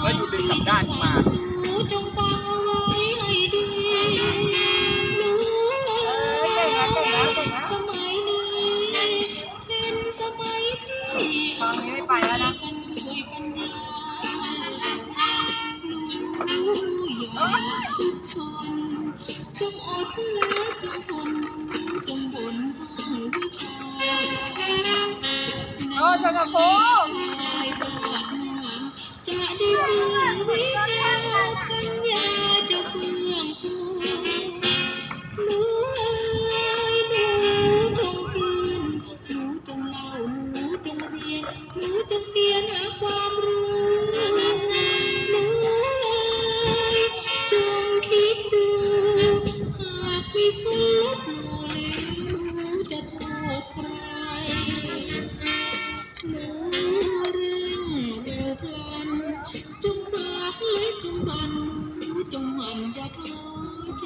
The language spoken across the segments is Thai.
แล้วอยู่ดึงกลับด้านมาหนูจงฟังเอาไว้ให้ดีหนูสมัยนี้เป็นสมัยที่ตอนนี้ไม่ไปแล้วนะสุขสนจงอดและจงทนจงบนถึงวิชาโอ้จักรพง วิชาปัญญาเจ้าเพื่องผู้หนูเอ้ยหนูจงเรียนหนูจงเล่าหนูจงเรียนหนูจงเรียนหาความรู้ จงมันจะท้อใจ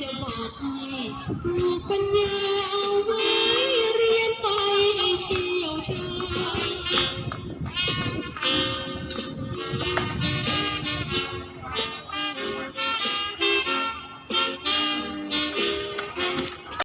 จะบอกให้ปลูกปัญญา